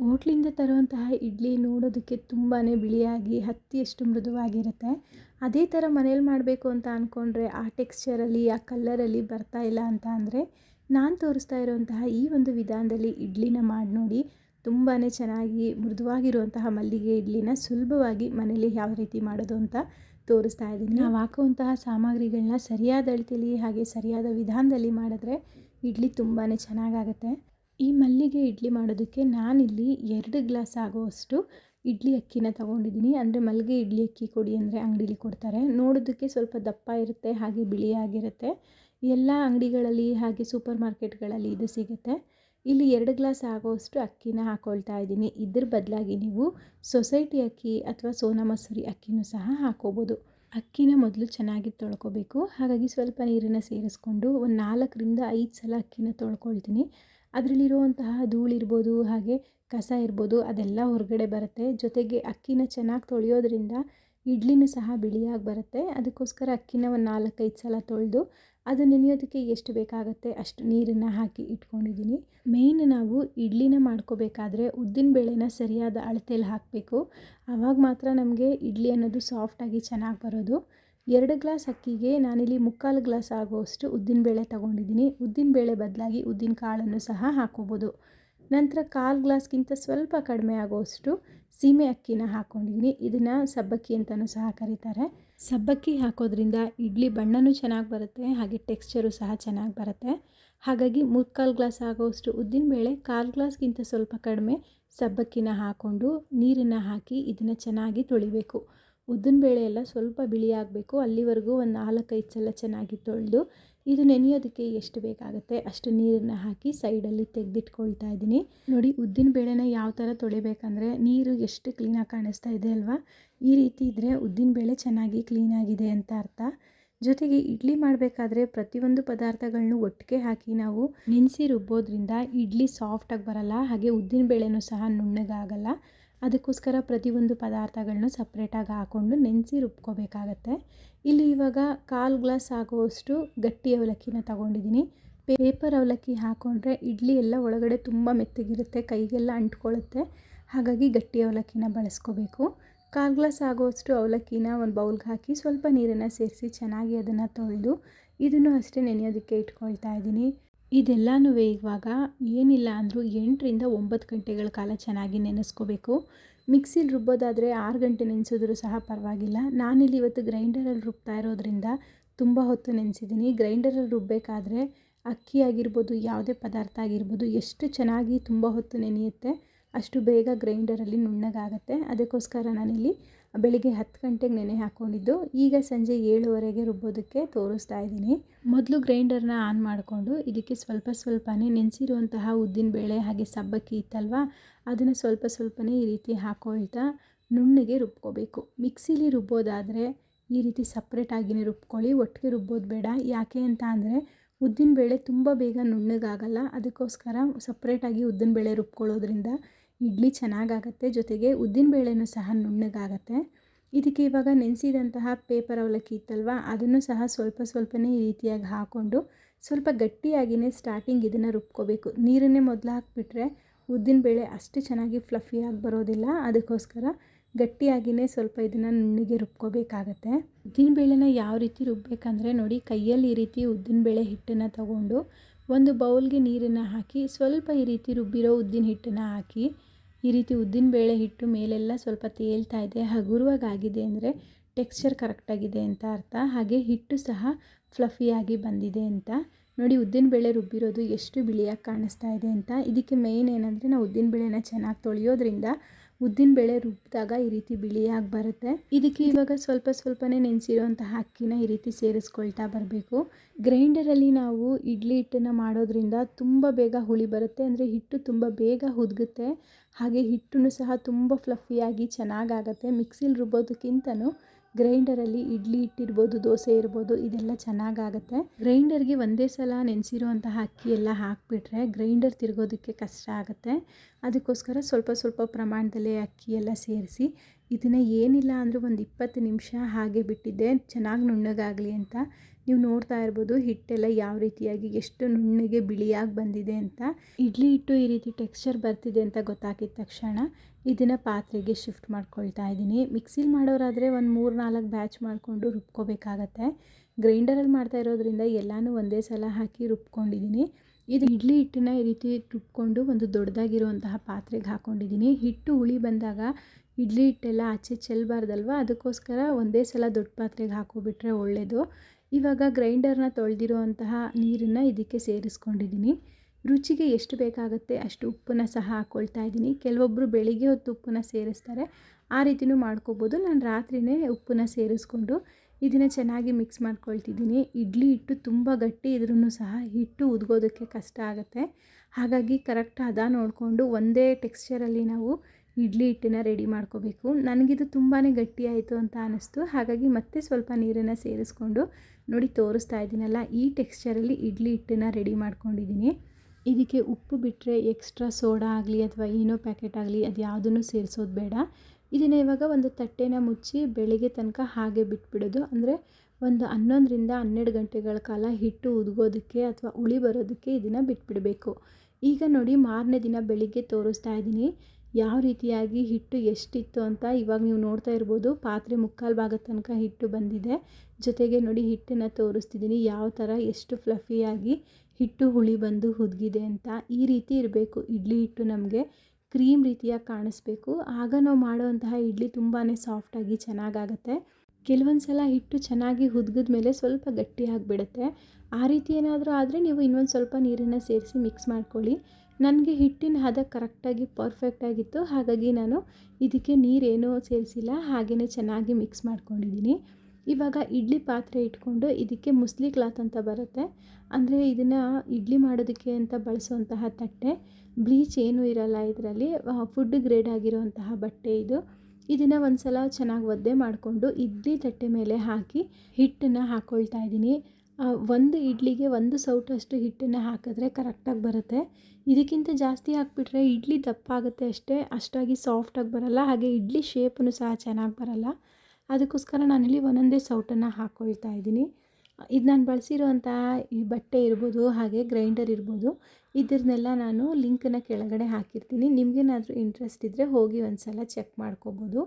ಹೋಟ್ಲಿಂದ ತರುವಂತಹ ಇಡ್ಲಿ ನೋಡೋದಕ್ಕೆ ತುಂಬಾ ಬಿಳಿಯಾಗಿ ಹತ್ತಿಯಷ್ಟು ಮೃದುವಾಗಿರುತ್ತೆ. ಅದೇ ಥರ ಮನೇಲಿ ಮಾಡಬೇಕು ಅಂತ ಅಂದ್ಕೊಂಡ್ರೆ ಆ ಟೆಕ್ಸ್ಚರಲ್ಲಿ, ಆ ಕಲ್ಲರಲ್ಲಿ ಬರ್ತಾ ಇಲ್ಲ ಅಂತ ಅಂದರೆ, ನಾನು ತೋರಿಸ್ತಾ ಇರುವಂತಹ ಈ ಒಂದು ವಿಧಾನದಲ್ಲಿ ಇಡ್ಲಿನ ಮಾಡಿ ನೋಡಿ ತುಂಬಾ ಚೆನ್ನಾಗಿ ಮೃದುವಾಗಿರುವಂತಹ ಮಲ್ಲಿಗೆ ಇಡ್ಲಿನ ಸುಲಭವಾಗಿ ಮನೇಲಿ ಯಾವ ರೀತಿ ಮಾಡೋದು ಅಂತ ತೋರಿಸ್ತಾ ಇದ್ದೀನಿ. ನಾವು ಹಾಕುವಂತಹ ಸಾಮಗ್ರಿಗಳನ್ನ ಸರಿಯಾದ ಅಳತೆಯಲ್ಲಿ ಹಾಗೆ ಸರಿಯಾದ ವಿಧಾನದಲ್ಲಿ ಮಾಡಿದ್ರೆ ಇಡ್ಲಿ ತುಂಬಾ ಚೆನ್ನಾಗಾಗುತ್ತೆ. ಈ ಮಲ್ಲಿಗೆ ಇಡ್ಲಿ ಮಾಡೋದಕ್ಕೆ ನಾನಿಲ್ಲಿ ಎರಡು ಗ್ಲಾಸ್ ಆಗುವಷ್ಟು ಇಡ್ಲಿ ಅಕ್ಕಿನ ತೊಗೊಂಡಿದ್ದೀನಿ. ಅಂದರೆ ಮಲ್ಲಿಗೆ ಇಡ್ಲಿ ಅಕ್ಕಿ ಕೊಡಿ ಅಂದರೆ ಅಂಗಡೀಲಿ ಕೊಡ್ತಾರೆ. ನೋಡೋದಕ್ಕೆ ಸ್ವಲ್ಪ ದಪ್ಪ ಇರುತ್ತೆ, ಹಾಗೆ ಬಿಳಿಯಾಗಿರುತ್ತೆ. ಎಲ್ಲ ಅಂಗಡಿಗಳಲ್ಲಿ ಹಾಗೆ ಸೂಪರ್ ಮಾರ್ಕೆಟ್ಗಳಲ್ಲಿ ಇದು ಸಿಗುತ್ತೆ. ಇಲ್ಲಿ ಎರಡು ಗ್ಲಾಸ್ ಆಗೋವಷ್ಟು ಅಕ್ಕಿನ ಹಾಕ್ಕೊಳ್ತಾ ಇದ್ದೀನಿ. ಇದ್ರ ಬದಲಾಗಿ ನೀವು ಸೊಸೈಟಿ ಅಕ್ಕಿ ಅಥವಾ ಸೋನಾ ಮಸೂರಿ ಅಕ್ಕಿನೂ ಸಹ ಹಾಕೋಬೋದು. ಅಕ್ಕಿನ ಮೊದಲು ಚೆನ್ನಾಗಿ ತೊಳ್ಕೊಬೇಕು. ಹಾಗಾಗಿ ಸ್ವಲ್ಪ ನೀರನ್ನು ಸೇರಿಸ್ಕೊಂಡು ಒಂದು ನಾಲ್ಕರಿಂದ ಐದು ಸಲ ಅಕ್ಕಿನ ತೊಳ್ಕೊಳ್ತೀನಿ. ಅದರಲ್ಲಿರುವಂತಹ ಧೂಳಿರ್ಬೋದು ಹಾಗೆ ಕಸ ಇರ್ಬೋದು, ಅದೆಲ್ಲ ಹೊರಗಡೆ ಬರುತ್ತೆ. ಜೊತೆಗೆ ಅಕ್ಕಿನ ಚೆನ್ನಾಗಿ ತೊಳೆಯೋದ್ರಿಂದ ಇಡ್ಲಿನೂ ಸಹ ಬಿಳಿಯಾಗಿ ಬರುತ್ತೆ. ಅದಕ್ಕೋಸ್ಕರ ಅಕ್ಕಿನ ಒಂದು ನಾಲ್ಕೈದು ಸಲ ತೊಳೆದು ಅದು ನೆನೆಯೋದಕ್ಕೆ ಎಷ್ಟು ಬೇಕಾಗುತ್ತೆ ಅಷ್ಟು ನೀರನ್ನು ಹಾಕಿ ಇಟ್ಕೊಂಡಿದ್ದೀನಿ. ಮೇಯ್ನ್ ನಾವು ಇಡ್ಲಿನ ಮಾಡ್ಕೋಬೇಕಾದ್ರೆ ಉದ್ದಿನ ಬೇಳೆನ ಸರಿಯಾದ ಅಳತೆಯಲ್ಲಿ ಹಾಕಬೇಕು. ಆವಾಗ ಮಾತ್ರ ನಮಗೆ ಇಡ್ಲಿ ಅನ್ನೋದು ಸಾಫ್ಟಾಗಿ ಚೆನ್ನಾಗಿ ಬರೋದು. ಎರಡು ಗ್ಲಾಸ್ ಅಕ್ಕಿಗೆ ನಾನಿಲ್ಲಿ ಮುಕ್ಕಾಲು ಗ್ಲಾಸ್ ಆಗುವಷ್ಟು ಉದ್ದಿನಬೇಳೆ ತೊಗೊಂಡಿದ್ದೀನಿ. ಉದ್ದಿನಬೇಳೆ ಬದಲಾಗಿ ಉದ್ದಿನ ಕಾಳನ್ನು ಸಹ ಹಾಕೋಬೋದು. ನಂತರ ಕಾಲು ಗ್ಲಾಸ್ಗಿಂತ ಸ್ವಲ್ಪ ಕಡಿಮೆ ಆಗುವಷ್ಟು ಸೀಮೆ ಅಕ್ಕಿನ ಹಾಕ್ಕೊಂಡಿದ್ದೀನಿ ಇದನ್ನು ಸಬ್ಬಕ್ಕಿ ಅಂತಲೂ ಸಹ ಕರೀತಾರೆ. ಸಬ್ಬಕ್ಕಿ ಹಾಕೋದ್ರಿಂದ ಇಡ್ಲಿ ಬಣ್ಣನೂ ಚೆನ್ನಾಗಿ ಬರುತ್ತೆ, ಹಾಗೆ ಟೆಕ್ಸ್ಚರು ಸಹ ಚೆನ್ನಾಗಿ ಬರುತ್ತೆ. ಹಾಗಾಗಿ ಮುಕ್ಕಾಲು ಗ್ಲಾಸ್ ಆಗೋವಷ್ಟು ಉದ್ದಿನಬೇಳೆ ಕಾಲು ಗ್ಲಾಸ್ಗಿಂತ ಸ್ವಲ್ಪ ಕಡಿಮೆ ಸಬ್ಬಕ್ಕಿನ ಹಾಕ್ಕೊಂಡು ನೀರನ್ನು ಹಾಕಿ ಇದನ್ನು ಚೆನ್ನಾಗಿ ತೊಳಿಬೇಕು. ಉದ್ದಿನಬೇಳೆ ಎಲ್ಲ ಸ್ವಲ್ಪ ಬಿಳಿ ಆಗಬೇಕು. ಅಲ್ಲಿವರೆಗೂ ಒಂದು ನಾಲ್ಕೈದು ಸಲ ಚೆನ್ನಾಗಿ ತೊಳೆದು ಇದು ನೆನೆಯೋದಕ್ಕೆ ಎಷ್ಟು ಬೇಕಾಗುತ್ತೆ ಅಷ್ಟು ನೀರನ್ನು ಹಾಕಿ ಸೈಡಲ್ಲಿ ತೆಗೆದಿಟ್ಕೊಳ್ತಾ ಇದ್ದೀನಿ. ನೋಡಿ, ಉದ್ದಿನ ಬೇಳೆನ ಯಾವ ಥರ ತೊಳಿಬೇಕಂದ್ರೆ ನೀರು ಎಷ್ಟು ಕ್ಲೀನಾಗಿ ಕಾಣಿಸ್ತಾ ಇದೆ ಅಲ್ವಾ? ಈ ರೀತಿ ಇದ್ದರೆ ಉದ್ದಿನ ಬೇಳೆ ಚೆನ್ನಾಗಿ ಕ್ಲೀನಾಗಿದೆ ಅಂತ ಅರ್ಥ. ಜೊತೆಗೆ ಇಡ್ಲಿ ಮಾಡಬೇಕಾದ್ರೆ ಪ್ರತಿಯೊಂದು ಪದಾರ್ಥಗಳನ್ನೂ ಒಟ್ಟಿಗೆ ಹಾಕಿ ನಾವು ನೆನೆಸಿ ರುಬ್ಬೋದ್ರಿಂದ ಇಡ್ಲಿ ಸಾಫ್ಟಾಗಿ ಬರಲ್ಲ, ಹಾಗೆ ಉದ್ದಿನ ಬೇಳೆನೂ ಸಹ ನುಣ್ಣಗಾಗಲ್ಲ. ಅದಕ್ಕೋಸ್ಕರ ಪ್ರತಿಯೊಂದು ಪದಾರ್ಥಗಳನ್ನ ಸಪ್ರೇಟಾಗಿ ಹಾಕ್ಕೊಂಡು ನೆನೆಸಿ ರುಬ್ಕೋಬೇಕಾಗತ್ತೆ. ಇಲ್ಲಿ ಇವಾಗ ಕಾಲು ಗ್ಲಾಸ್ ಆಗುವಷ್ಟು ಗಟ್ಟಿ ಅವಲಕ್ಕಿನ ತಗೊಂಡಿದ್ದೀನಿ. ಪೇಪರ್ ಅವಲಕ್ಕಿ ಹಾಕ್ಕೊಂಡ್ರೆ ಇಡ್ಲಿ ಎಲ್ಲ ಒಳಗಡೆ ತುಂಬ ಮೆತ್ತಗಿರುತ್ತೆ, ಕೈಗೆಲ್ಲ ಅಂಟ್ಕೊಳ್ಳುತ್ತೆ. ಹಾಗಾಗಿ ಗಟ್ಟಿ ಅವಲಕ್ಕಿನ ಬಳಸ್ಕೋಬೇಕು. ಕಾಲು ಗ್ಲಾಸ್ ಆಗುವಷ್ಟು ಅವಲಕ್ಕಿನ ಒಂದು ಬೌಲ್ಗೆ ಹಾಕಿ ಸ್ವಲ್ಪ ನೀರನ್ನು ಸೇರಿಸಿ ಚೆನ್ನಾಗಿ ಅದನ್ನು ತೊಳೆದು ಇದನ್ನು ಅಷ್ಟೇ ನೆನೆಯೋದಕ್ಕೆ ಇಟ್ಕೊಳ್ತಾ ಇದ್ದೀನಿ. ಇದೆಲ್ಲನೂ ಇವಾಗ ಏನಿಲ್ಲ ಅಂದರೂ ಎಂಟರಿಂದ ಒಂಬತ್ತು ಗಂಟೆಗಳ ಕಾಲ ಚೆನ್ನಾಗಿ ನೆನೆಸ್ಕೋಬೇಕು. ಮಿಕ್ಸಿಲಿ ರುಬ್ಬೋದಾದರೆ ಆರು ಗಂಟೆ ನೆನೆಸಿದ್ರು ಸಹ ಪರವಾಗಿಲ್ಲ. ನಾನಿಲ್ಲಿ ಇವತ್ತು ಗ್ರೈಂಡರಲ್ಲಿ ರುಬ್ತಾ ಇರೋದ್ರಿಂದ ತುಂಬ ಹೊತ್ತು ನೆನೆಸಿದ್ದೀನಿ. ಗ್ರೈಂಡರಲ್ಲಿ ರುಬ್ಬಬೇಕಾದ್ರೆ ಅಕ್ಕಿ ಆಗಿರ್ಬೋದು, ಯಾವುದೇ ಪದಾರ್ಥ ಆಗಿರ್ಬೋದು, ಎಷ್ಟು ಚೆನ್ನಾಗಿ ತುಂಬ ಹೊತ್ತು ನೆನೆಯುತ್ತೆ ಅಷ್ಟು ಬೇಗ ಗ್ರೈಂಡರಲ್ಲಿ ನುಣ್ಣಗಾಗತ್ತೆ. ಅದಕ್ಕೋಸ್ಕರ ನಾನಿಲ್ಲಿ ಬೆಳಿಗ್ಗೆ ಹತ್ತು ಗಂಟೆಗೆ ನೆನೆ ಹಾಕ್ಕೊಂಡಿದ್ದು ಈಗ ಸಂಜೆ ಏಳುವರೆಗೆ ರುಬ್ಬೋದಕ್ಕೆ ತೋರಿಸ್ತಾ ಇದ್ದೀನಿ. ಮೊದಲು ಗ್ರೈಂಡರ್ನ ಆನ್ ಮಾಡಿಕೊಂಡು, ಇದಕ್ಕೆ ಸ್ವಲ್ಪ ಸ್ವಲ್ಪನೇ ನೆನೆಸಿರುವಂತಹ ಉದ್ದಿನಬೇಳೆ ಹಾಗೆ ಸಬ್ಬಕ್ಕಿ ಇತ್ತಲ್ವ, ಅದನ್ನು ಸ್ವಲ್ಪ ಸ್ವಲ್ಪನೇ ಈ ರೀತಿ ಹಾಕೊಳ್ತಾ ನುಣ್ಣಗೆ ರುಬ್ಕೋಬೇಕು. ಮಿಕ್ಸಿಲಿ ರುಬ್ಬೋದಾದರೆ ಈ ರೀತಿ ಸಪ್ರೇಟಾಗಿಯೇ ರುಬ್ಕೊಳ್ಳಿ, ಒಟ್ಟಿಗೆ ರುಬ್ಬೋದು ಬೇಡ. ಯಾಕೆ ಅಂತ ಅಂದರೆ ಉದ್ದಿನಬೇಳೆ ತುಂಬ ಬೇಗ ನುಣ್ಣಗಾಗಲ್ಲ, ಅದಕ್ಕೋಸ್ಕರ ಸಪ್ರೇಟಾಗಿ ಉದ್ದಿನಬೇಳೆ ರುಬ್ಕೊಳ್ಳೋದ್ರಿಂದ ಇಡ್ಲಿ ಚೆನ್ನಾಗಾಗತ್ತೆ, ಜೊತೆಗೆ ಉದ್ದಿನಬೇಳೆನೂ ಸಹ ನುಣ್ಣಗಾಗತ್ತೆ. ಇದಕ್ಕೆ ಇವಾಗ ನೆನೆಸಿದಂತಹ ಪೇಪರ್ ಅವಲಕ್ಕಿ ಇತ್ತಲ್ವ, ಅದನ್ನು ಸಹ ಸ್ವಲ್ಪ ಸ್ವಲ್ಪನೇ ಈ ರೀತಿಯಾಗಿ ಹಾಕ್ಕೊಂಡು ಸ್ವಲ್ಪ ಗಟ್ಟಿಯಾಗಿಯೇ ಸ್ಟಾರ್ಟಿಂಗ್ ಇದನ್ನು ರುಬ್ಕೋಬೇಕು. ನೀರನ್ನೇ ಮೊದಲು ಹಾಕಿಬಿಟ್ರೆ ಉದ್ದಿನಬೇಳೆ ಅಷ್ಟು ಚೆನ್ನಾಗಿ ಫ್ಲಫಿಯಾಗಿ ಬರೋದಿಲ್ಲ, ಅದಕ್ಕೋಸ್ಕರ ಗಟ್ಟಿಯಾಗಿಯೇ ಸ್ವಲ್ಪ ಇದನ್ನು ನುಣ್ಣಿಗೆ ರುಬ್ಕೋಬೇಕಾಗತ್ತೆ. ಉದ್ದಿನಬೇಳೆನ ಯಾವ ರೀತಿ ರುಬ್ಬೇಕಂದ್ರೆ ನೋಡಿ, ಕೈಯಲ್ಲಿ ಈ ರೀತಿ ಉದ್ದಿನಬೇಳೆ ಹಿಟ್ಟನ್ನು ತಗೊಂಡು ಒಂದು ಬೌಲ್ಗೆ ನೀರನ್ನು ಹಾಕಿ ಸ್ವಲ್ಪ ಈ ರೀತಿ ರುಬ್ಬಿರೋ ಉದ್ದಿನ ಹಿಟ್ಟನ್ನು ಹಾಕಿ, ಈ ರೀತಿ ಉದ್ದಿನ ಬೇಳೆ ಹಿಟ್ಟು ಮೇಲೆಲ್ಲ ಸ್ವಲ್ಪ ತೇಲ್ತಾ ಇದೆ. ಹಗುರವಾಗಿದೆ ಅಂದರೆ ಟೆಕ್ಸ್ಚರ್ ಕರೆಕ್ಟಾಗಿದೆ ಅಂತ ಅರ್ಥ. ಹಾಗೆ ಹಿಟ್ಟು ಸಹ ಫ್ಲಫಿಯಾಗಿ ಬಂದಿದೆ ಅಂತ. ನೋಡಿ, ಉದ್ದಿನ ಬೇಳೆ ರುಬ್ಬಿರೋದು ಎಷ್ಟು ಬಿಳಿಯಾಗಿ ಕಾಣಿಸ್ತಾ ಇದೆ ಅಂತ. ಇದಕ್ಕೆ ಮೇಯ್ನ್ ಏನಂದರೆ ನಾವು ಉದ್ದಿನ ಬೇಳೆನ ಚೆನ್ನಾಗಿ ತೊಳೆಯೋದ್ರಿಂದ ಉದ್ದಿನಬೇಳೆ ರುಬ್ಬಿದಾಗ ಈ ರೀತಿ ಬಿಳಿಯಾಗಿ ಬರುತ್ತೆ ಇದಕ್ಕೆ ಇವಾಗ ಸ್ವಲ್ಪ ಸ್ವಲ್ಪನೇ ನೆನೆಸಿರುವಂತಹ ಅಕ್ಕಿನ ಈ ರೀತಿ ಸೇರಿಸ್ಕೊಳ್ತಾ ಬರಬೇಕು. ಗ್ರೈಂಡರಲ್ಲಿ ನಾವು ಇಡ್ಲಿ ಹಿಟ್ಟನ್ನು ಮಾಡೋದ್ರಿಂದ ತುಂಬ ಬೇಗ ಹುಳಿ ಬರುತ್ತೆ. ಅಂದರೆ ಹಿಟ್ಟು ತುಂಬ ಬೇಗ ಹುದುಗುತ್ತೆ. ಹಾಗೆ ಹಿಟ್ಟನ್ನು ಸಹ ತುಂಬ ಫ್ಲಫಿಯಾಗಿ ಚೆನ್ನಾಗಾಗತ್ತೆ. ಮಿಕ್ಸಿಲಿ ರುಬ್ಬೋದಕ್ಕಿಂತನೂ ಗ್ರೈಂಡರಲ್ಲಿ ಇಡ್ಲಿ ಇಟ್ಟಿರ್ಬೋದು, ದೋಸೆ ಇರ್ಬೋದು, ಇದೆಲ್ಲ ಚೆನ್ನಾಗಾಗತ್ತೆ. ಗ್ರೈಂಡರ್ಗೆ ಒಂದೇ ಸಲ ನೆನೆಸಿರುವಂತಹ ಅಕ್ಕಿ ಎಲ್ಲ ಹಾಕಿಬಿಟ್ರೆ ಗ್ರೈಂಡರ್ ತಿರುಗೋದಕ್ಕೆ ಕಷ್ಟ ಆಗುತ್ತೆ. ಅದಕ್ಕೋಸ್ಕರ ಸ್ವಲ್ಪ ಸ್ವಲ್ಪ ಪ್ರಮಾಣದಲ್ಲೇ ಅಕ್ಕಿ ಎಲ್ಲ ಸೇರಿಸಿ ಇದನ್ನು ಏನಿಲ್ಲ ಅಂದರೂ ಒಂದು ಇಪ್ಪತ್ತು ನಿಮಿಷ ಹಾಗೆ ಬಿಟ್ಟಿದ್ದೆ. ಚೆನ್ನಾಗಿ ನುಣ್ಣಗಾಗಲಿ ಅಂತ. ನೀವು ನೋಡ್ತಾ ಇರ್ಬೋದು ಹಿಟ್ಟೆಲ್ಲ ಯಾವ ರೀತಿಯಾಗಿ ಎಷ್ಟು ನುಣ್ಣಗೆ ಬಿಳಿಯಾಗಿ ಬಂದಿದೆ ಅಂತ. ಇಡ್ಲಿ ಹಿಟ್ಟು ಈ ರೀತಿ ಟೆಕ್ಸ್ಚರ್ ಬರ್ತಿದೆ ಅಂತ ಗೊತ್ತಾಗಿದ ತಕ್ಷಣ ಇದನ್ನು ಪಾತ್ರೆಗೆ ಶಿಫ್ಟ್ ಮಾಡ್ಕೊಳ್ತಾ ಇದ್ದೀನಿ. ಮಿಕ್ಸಿಲಿ ಮಾಡೋರಾದರೆ ಒಂದು ಮೂರು ನಾಲ್ಕು ಬ್ಯಾಚ್ ಮಾಡಿಕೊಂಡು ರುಬ್ಕೋಬೇಕಾಗತ್ತೆ. ಗ್ರೈಂಡರಲ್ಲಿ ಮಾಡ್ತಾ ಇರೋದ್ರಿಂದ ಎಲ್ಲನೂ ಒಂದೇ ಸಲ ಹಾಕಿ ರುಬ್ಕೊಂಡಿದ್ದೀನಿ. ಇದು ಇಡ್ಲಿ ಹಿಟ್ಟನ್ನ ಈ ರೀತಿ ರುಬ್ಕೊಂಡು ಒಂದು ದೊಡ್ಡದಾಗಿರುವಂತಹ ಪಾತ್ರೆಗೆ ಹಾಕ್ಕೊಂಡಿದ್ದೀನಿ ಹಿಟ್ಟು ಹುಳಿ ಬಂದಾಗ ಇಡ್ಲಿ ಹಿಟ್ಟೆಲ್ಲ ಆಚೆ ಚೆಲ್ಲಬಾರ್ದಲ್ವ ಅದಕ್ಕೋಸ್ಕರ ಒಂದೇ ಸಲ ದೊಡ್ಡ ಪಾತ್ರೆಗೆ ಹಾಕೋಬಿಟ್ರೆ ಒಳ್ಳೆಯದು ಇವಾಗ ಗ್ರೈಂಡರ್ನ ತೊಳೆದಿರೋ ಅಂತಹ ನೀರನ್ನು ಇದಕ್ಕೆ ಸೇರಿಸ್ಕೊಂಡಿದ್ದೀನಿ. ರುಚಿಗೆ ಎಷ್ಟು ಬೇಕಾಗುತ್ತೆ ಅಷ್ಟು ಉಪ್ಪನ್ನು ಸಹ ಹಾಕ್ಕೊಳ್ತಾ ಇದ್ದೀನಿ. ಕೆಲವೊಬ್ಬರು ಬೆಳಿಗ್ಗೆ ಹೊತ್ತು ಉಪ್ಪನ್ನು ಸೇರಿಸ್ತಾರೆ. ಆ ರೀತಿಯೂ ಮಾಡ್ಕೋಬೋದು. ನಾನು ರಾತ್ರಿಯೇ ಉಪ್ಪನ್ನು ಸೇರಿಸ್ಕೊಂಡು ಇದನ್ನು ಚೆನ್ನಾಗಿ ಮಿಕ್ಸ್ ಮಾಡ್ಕೊಳ್ತಿದ್ದೀನಿ. ಇಡ್ಲಿ ಹಿಟ್ಟು ತುಂಬ ಗಟ್ಟಿ ಇದ್ರೂ ಸಹ ಹಿಟ್ಟು ಉದ್ಗೋದಕ್ಕೆ ಕಷ್ಟ ಆಗುತ್ತೆ. ಹಾಗಾಗಿ ಕರೆಕ್ಟ್ ಹದ ನೋಡಿಕೊಂಡು ಒಂದೇ ಟೆಕ್ಸ್ಚರಲ್ಲಿ ನಾವು ಇಡ್ಲಿ ಹಿಟ್ಟನ್ನ ರೆಡಿ ಮಾಡ್ಕೋಬೇಕು. ನನಗಿದು ತುಂಬಾ ಗಟ್ಟಿ ಆಯಿತು ಅಂತ ಅನ್ನಿಸ್ತು ಹಾಗಾಗಿ ಮತ್ತೆ ಸ್ವಲ್ಪ ನೀರನ್ನು ಸೇರಿಸ್ಕೊಂಡು ನೋಡಿ ತೋರಿಸ್ತಾ ಇದ್ದೀನಲ್ಲ, ಈ ಟೆಕ್ಸ್ಚರಲ್ಲಿ ಇಡ್ಲಿ ಹಿಟ್ಟನ್ನು ರೆಡಿ ಮಾಡ್ಕೊಂಡಿದ್ದೀನಿ. ಇದಕ್ಕೆ ಉಪ್ಪು ಬಿಟ್ಟರೆ ಎಕ್ಸ್ಟ್ರಾ ಸೋಡಾ ಆಗಲಿ ಅಥವಾ ಏನೋ ಪ್ಯಾಕೆಟ್ ಆಗಲಿ ಅದು ಯಾವುದನ್ನು ಸೇರಿಸೋದು ಬೇಡ. ಇದನ್ನು ಇವಾಗ ಒಂದು ತಟ್ಟೆನ ಮುಚ್ಚಿ ಬೆಳಿಗ್ಗೆ ತನಕ ಹಾಗೆ ಬಿಟ್ಬಿಡೋದು. ಅಂದರೆ ಒಂದು ಹನ್ನೊಂದರಿಂದ ಹನ್ನೆರಡು ಗಂಟೆಗಳ ಕಾಲ ಹಿಟ್ಟು ಉದ್ಗೋದಕ್ಕೆ ಅಥವಾ ಉಳಿ ಬರೋದಕ್ಕೆ ಇದನ್ನು ಬಿಟ್ಬಿಡಬೇಕು. ಈಗ ನೋಡಿ ಮಾರನೇ ದಿನ ಬೆಳಿಗ್ಗೆ ತೋರಿಸ್ತಾ ಇದ್ದೀನಿ. ಯಾವ ರೀತಿಯಾಗಿ ಹಿಟ್ಟು ಎಷ್ಟಿತ್ತು ಅಂತ ಇವಾಗ ನೀವು ನೋಡ್ತಾ ಇರ್ಬೋದು. ಪಾತ್ರೆ ಮುಕ್ಕಾಲು ಭಾಗ ತನಕ ಹಿಟ್ಟು ಬಂದಿದೆ. ಜೊತೆಗೆ ನೋಡಿ ಹಿಟ್ಟನ್ನು ತೋರಿಸ್ತಿದ್ದೀನಿ. ಯಾವ ಥರ ಎಷ್ಟು ಫ್ಲಫಿಯಾಗಿ ಹಿಟ್ಟು ಹುಳಿ ಬಂದು ಹುದುಗಿದೆ ಅಂತ. ಈ ರೀತಿ ಇರಬೇಕು. ಇಡ್ಲಿ ಹಿಟ್ಟು ನಮಗೆ ಕ್ರೀಮ್ ರೀತಿಯಾಗಿ ಕಾಣಿಸ್ಬೇಕು. ಆಗ ನಾವು ಮಾಡುವಂತಹ ಇಡ್ಲಿ ತುಂಬಾ ಸಾಫ್ಟಾಗಿ ಚೆನ್ನಾಗಾಗತ್ತೆ. ಕೆಲವೊಂದು ಸಲ ಹಿಟ್ಟು ಚೆನ್ನಾಗಿ ಹುದುಗಿದ ಮೇಲೆ ಸ್ವಲ್ಪ ಗಟ್ಟಿ ಆಗಿಬಿಡುತ್ತೆ. ಆ ರೀತಿ ಏನಾದರೂ ಆದರೆ ನೀವು ಇನ್ನೊಂದು ಸ್ವಲ್ಪ ನೀರನ್ನು ಸೇರಿಸಿ ಮಿಕ್ಸ್ ಮಾಡ್ಕೊಳ್ಳಿ. ನನಗೆ ಹಿಟ್ಟಿನ ಹದ ಕರೆಕ್ಟಾಗಿ ಪರ್ಫೆಕ್ಟಾಗಿತ್ತು ಹಾಗಾಗಿ ನಾನು ಇದಕ್ಕೆ ನೀರೇನೂ ಸೇರಿಸಿಲ್ಲ. ಹಾಗೆಯೇ ಚೆನ್ನಾಗಿ ಮಿಕ್ಸ್ ಮಾಡ್ಕೊಂಡಿದ್ದೀನಿ. ಇವಾಗ ಇಡ್ಲಿ ಪಾತ್ರೆ ಇಟ್ಕೊಂಡು ಇದಕ್ಕೆ ಮುಸ್ಲಿ ಕ್ಲಾತ್ ಅಂತ ಬರುತ್ತೆ. ಅಂದರೆ ಇದನ್ನು ಇಡ್ಲಿ ಮಾಡೋದಕ್ಕೆ ಅಂತ ಬಳಸುವಂತಹ ತಟ್ಟೆ. ಬ್ಲೀಚ್ ಏನೂ ಇರಲ್ಲ ಇದರಲ್ಲಿ. ಫುಡ್ ಗ್ರೇಡ್ ಆಗಿರುವಂತಹ ಬಟ್ಟೆ ಇದು. ಇದನ್ನು ಒಂದು ಸಲ ಚೆನ್ನಾಗಿ ಒದ್ದೆ ಮಾಡಿಕೊಂಡು ಇಡ್ಲಿ ತಟ್ಟೆ ಮೇಲೆ ಹಾಕಿ ಹಿಟ್ಟನ್ನು ಹಾಕ್ಕೊಳ್ತಾ ಇದ್ದೀನಿ. ಒಂದು ಇಡ್ಲಿಗೆ ಒಂದು ಸೌಟಷ್ಟು ಹಿಟ್ಟನ್ನು ಹಾಕಿದ್ರೆ ಕರೆಕ್ಟಾಗಿ ಬರುತ್ತೆ. ಇದಕ್ಕಿಂತ ಜಾಸ್ತಿ ಹಾಕ್ಬಿಟ್ರೆ ಇಡ್ಲಿ ದಪ್ಪ ಆಗುತ್ತೆ ಅಷ್ಟೇ. ಅಷ್ಟಾಗಿ ಸಾಫ್ಟಾಗಿ ಬರಲ್ಲ. ಹಾಗೆ ಇಡ್ಲಿ ಶೇಪನ್ನು ಸಹ ಚೆನ್ನಾಗಿ ಬರಲ್ಲ. ಅದಕ್ಕೋಸ್ಕರ ನಾನಿಲ್ಲಿ ಒಂದೊಂದೇ ಸೌಟನ್ನು ಹಾಕ್ಕೊಳ್ತಾ ಇದ್ದೀನಿ. ಇದು ನಾನು ಬಳಸಿರುವಂಥ ಈ ಬಟ್ಟೆ ಇರ್ಬೋದು, ಹಾಗೆ ಗ್ರೈಂಡರ್ ಇರ್ಬೋದು ಇದನ್ನೆಲ್ಲ ನಾನು ಲಿಂಕನ್ನು ಕೆಳಗಡೆ ಹಾಕಿರ್ತೀನಿ. ನಿಮಗೇನಾದರೂ ಇಂಟ್ರೆಸ್ಟ್ ಇದ್ದರೆ ಹೋಗಿ ಒಂದು ಸಲ ಚೆಕ್ ಮಾಡ್ಕೋಬೋದು.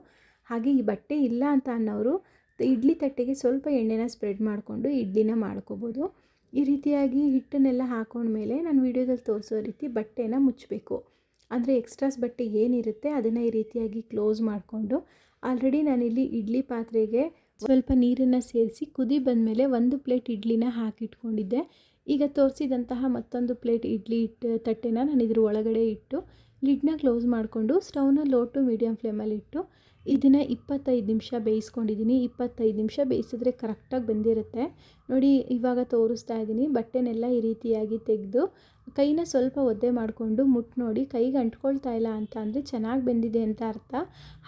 ಹಾಗೆ ಈ ಬಟ್ಟೆ ಇಲ್ಲ ಅಂತ ಅನ್ನೋರು ಇಡ್ಲಿ ತಟ್ಟೆಗೆ ಸ್ವಲ್ಪ ಎಣ್ಣೆನ ಸ್ಪ್ರೆಡ್ ಮಾಡಿಕೊಂಡು ಇಡ್ಲಿನ ಮಾಡ್ಕೋಬೋದು. ಈ ರೀತಿಯಾಗಿ ಹಿಟ್ಟನ್ನೆಲ್ಲ ಹಾಕೊಂಡ್ಮೇಲೆ ನಾನು ವೀಡಿಯೋದಲ್ಲಿ ತೋರಿಸೋ ರೀತಿ ಬಟ್ಟೆನ ಮುಚ್ಚಬೇಕು. ಅಂದರೆ ಎಕ್ಸ್ಟ್ರಾಸ್ ಬಟ್ಟೆ ಏನಿರುತ್ತೆ ಅದನ್ನು ಈ ರೀತಿಯಾಗಿ ಕ್ಲೋಸ್ ಮಾಡಿಕೊಂಡು ಆಲ್ರೆಡಿ ನಾನಿಲ್ಲಿ ಇಡ್ಲಿ ಪಾತ್ರೆಗೆ ಸ್ವಲ್ಪ ನೀರನ್ನು ಸೇರಿಸಿ ಕುದಿ ಬಂದಮೇಲೆ ಒಂದು ಪ್ಲೇಟ್ ಇಡ್ಲಿನ ಹಾಕಿಟ್ಕೊಂಡಿದ್ದೆ. ಈಗ ತೋರಿಸಿದಂತಹ ಮತ್ತೊಂದು ಪ್ಲೇಟ್ ಇಡ್ಲಿ ಇಟ್ಟು ತಟ್ಟೆನ ನಾನು ಇದ್ರ ಒಳಗಡೆ ಇಟ್ಟು ಲಿಡ್ನ ಕ್ಲೋಸ್ ಮಾಡಿಕೊಂಡು ಸ್ಟವ್ನ ಲೋ ಟು ಮೀಡಿಯಮ್ ಫ್ಲೇಮಲ್ಲಿ ಇಟ್ಟು ಇದನ್ನು ಇಪ್ಪತ್ತೈದು ನಿಮಿಷ ಬೇಯಿಸ್ಕೊಂಡಿದ್ದೀನಿ. ಇಪ್ಪತ್ತೈದು ನಿಮಿಷ ಬೇಯಿಸಿದ್ರೆ ಕರೆಕ್ಟಾಗಿ ಬಂದಿರುತ್ತೆ. ನೋಡಿ, ಇವಾಗ ತೋರಿಸ್ತಾ ಇದ್ದೀನಿ. ಬಟ್ಟೆನೆಲ್ಲ ಈ ರೀತಿಯಾಗಿ ತೆಗೆದು ಕೈನ ಸ್ವಲ್ಪ ಒದ್ದೆ ಮಾಡಿಕೊಂಡು ಮುಟ್ಟು ನೋಡಿ, ಕೈಗೆ ಅಂಟ್ಕೊಳ್ತಾ ಇಲ್ಲ ಅಂತ ಅಂದರೆ ಚೆನ್ನಾಗಿ ಬೆಂದಿದೆ ಅಂತ ಅರ್ಥ.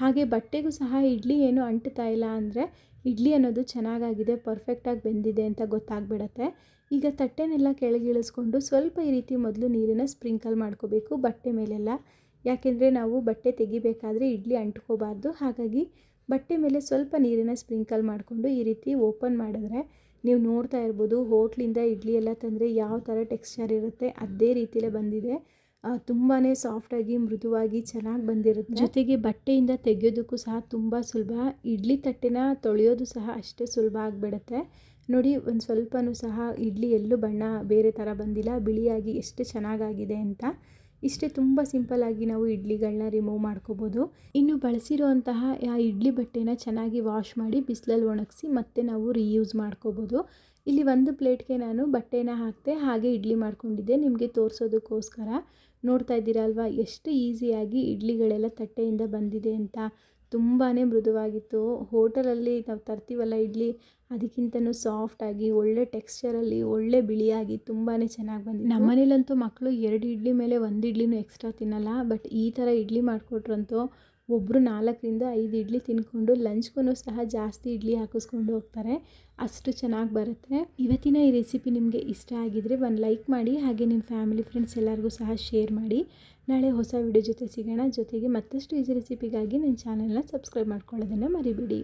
ಹಾಗೆ ಬಟ್ಟೆಗೂ ಸಹ ಇಡ್ಲಿ ಏನು ಅಂಟ್ತಾ ಇಲ್ಲ ಅಂದರೆ ಇಡ್ಲಿ ಅನ್ನೋದು ಚೆನ್ನಾಗಾಗಿದೆ ಪರ್ಫೆಕ್ಟಾಗಿ ಬೆಂದಿದೆ ಅಂತ ಗೊತ್ತಾಗ್ಬಿಡತ್ತೆ. ಈಗ ತಟ್ಟೆನೆಲ್ಲ ಕೆಳಗಿಳಿಸ್ಕೊಂಡು ಸ್ವಲ್ಪ ಈ ರೀತಿ ಮೊದಲು ನೀರನ್ನು ಸ್ಪ್ರಿಂಕಲ್ ಮಾಡ್ಕೋಬೇಕು, ಬಟ್ಟೆ ಮೇಲೆಲ್ಲ. ಯಾಕೆಂದರೆ ನಾವು ಬಟ್ಟೆ ತೆಗಿಬೇಕಾದ್ರೆ ಇಡ್ಲಿ ಅಂಟ್ಕೋಬಾರ್ದು. ಹಾಗಾಗಿ ಬಟ್ಟೆ ಮೇಲೆ ಸ್ವಲ್ಪ ನೀರನ್ನು ಸ್ಪ್ರಿಂಕಲ್ ಮಾಡಿಕೊಂಡು ಈ ರೀತಿ ಓಪನ್ ಮಾಡಿದ್ರೆ ನೀವು ನೋಡ್ತಾ ಇರ್ಬೋದು, ಹೋಟ್ಲಿಂದ ಇಡ್ಲಿ ಎಲ್ಲ ತಂದರೆ ಯಾವ ಥರ ಟೆಕ್ಸ್ಚರ್ ಇರುತ್ತೆ, ಅದೇ ರೀತಿಯಲ್ಲೇ ಬಂದಿದೆ. ತುಂಬಾ ಸಾಫ್ಟಾಗಿ, ಮೃದುವಾಗಿ ಚೆನ್ನಾಗಿ ಬಂದಿರುತ್ತೆ. ಜೊತೆಗೆ ಬಟ್ಟೆಯಿಂದ ತೆಗೆಯೋದಕ್ಕೂ ಸಹ ತುಂಬ ಸುಲಭ. ಇಡ್ಲಿ ತಟ್ಟೆನ ತೊಳೆಯೋದು ಸಹ ಅಷ್ಟೇ ಸುಲಭ ಆಗಿಬಿಡುತ್ತೆ. ನೋಡಿ, ಒಂದು ಸ್ವಲ್ಪನೂ ಸಹ ಇಡ್ಲಿ ಎಲ್ಲೂ ಬಣ್ಣ ಬೇರೆ ಥರ ಬಂದಿಲ್ಲ. ಬಿಳಿಯಾಗಿ ಎಷ್ಟು ಚೆನ್ನಾಗಾಗಿದೆ ಅಂತ. ಇಷ್ಟೇ ತುಂಬ ಸಿಂಪಲ್ಲಾಗಿ ನಾವು ಇಡ್ಲಿಗಳನ್ನ ರಿಮೂವ್ ಮಾಡ್ಕೋಬೋದು. ಇನ್ನು ಬಳಸಿರುವಂತಹ ಆ ಇಡ್ಲಿ ಬಟ್ಟೆನ ಚೆನ್ನಾಗಿ ವಾಶ್ ಮಾಡಿ ಬಿಸಿಲಲ್ಲಿ ಒಣಗಿಸಿ ಮತ್ತೆ ನಾವು ರೀಯೂಸ್ ಮಾಡ್ಕೋಬೋದು. ಇಲ್ಲಿ ಒಂದು ಪ್ಲೇಟ್ಗೆ ನಾನು ಬಟ್ಟೆನ ಹಾಕಿದೆ ಹಾಗೆ ಇಡ್ಲಿ ಮಾಡ್ಕೊಂಡಿದ್ದೆ. ನಿಮಗೆ ತೋರಿಸೋದಕ್ಕೋಸ್ಕರ. ನೋಡ್ತಾ ಇದ್ದೀರಾ ಅಲ್ವಾ? ಎಷ್ಟು ಈಸಿಯಾಗಿ ಇಡ್ಲಿಗಳೆಲ್ಲ ತಟ್ಟೆಯಿಂದ ಬಂದಿದೆ ಅಂತ. ತುಂಬಾ ಮೃದುವಾಗಿತ್ತು. ಹೋಟೆಲಲ್ಲಿ ನಾವು ತರ್ತೀವಲ್ಲ ಇಡ್ಲಿ, ಅದಕ್ಕಿಂತನೂ ಸಾಫ್ಟಾಗಿ ಒಳ್ಳೆ ಟೆಕ್ಸ್ಚರಲ್ಲಿ ಒಳ್ಳೆ ಬಿಳಿಯಾಗಿ ತುಂಬಾ ಚೆನ್ನಾಗಿ ಬಂದಿದೆ ನಮ್ಮನೇಲಂತೂ ಮಕ್ಕಳು ಎರಡು ಇಡ್ಲಿ ಮೇಲೆ ಒಂದು ಇಡ್ಲಿನೂ ಎಕ್ಸ್ಟ್ರಾ ತಿನ್ನಲ್ಲ ಬಟ್ ಈ ಥರ ಇಡ್ಲಿ ಮಾಡಿಕೊಟ್ರಂತೂ ಒಬ್ಬರು ನಾಲ್ಕರಿಂದ ಐದು ಇಡ್ಲಿ ತಿಂದ್ಕೊಂಡು ಲಂಚ್ಗೂ ಸಹ ಜಾಸ್ತಿ ಇಡ್ಲಿ ಹಾಕಿಸ್ಕೊಂಡು ಹೋಗ್ತಾರೆ. ಅಷ್ಟು ಚೆನ್ನಾಗಿ ಬರುತ್ತೆ. ಇವತ್ತಿನ ಈ ರೆಸಿಪಿ ನಿಮಗೆ ಇಷ್ಟ ಆಗಿದರೆ ಒಂದು ಲೈಕ್ ಮಾಡಿ, ಹಾಗೆ ನಿಮ್ಮ ಫ್ಯಾಮಿಲಿ ಫ್ರೆಂಡ್ಸ್ ಎಲ್ಲರಿಗೂ ಸಹ ಶೇರ್ ಮಾಡಿ. ನಾಳೆ ಹೊಸ ವಿಡಿಯೋ ಜೊತೆ ಸಿಗೋಣ. ಜೊತೆಗೆ ಮತ್ತಷ್ಟು ಈಸಿ ರೆಸಿಪಿಗಾಗಿ ನನ್ನ ಚಾನಲ್ನ ಸಬ್ಸ್ಕ್ರೈಬ್ ಮಾಡ್ಕೊಳ್ಳೋದನ್ನು ಮರಿಬೇಡಿ.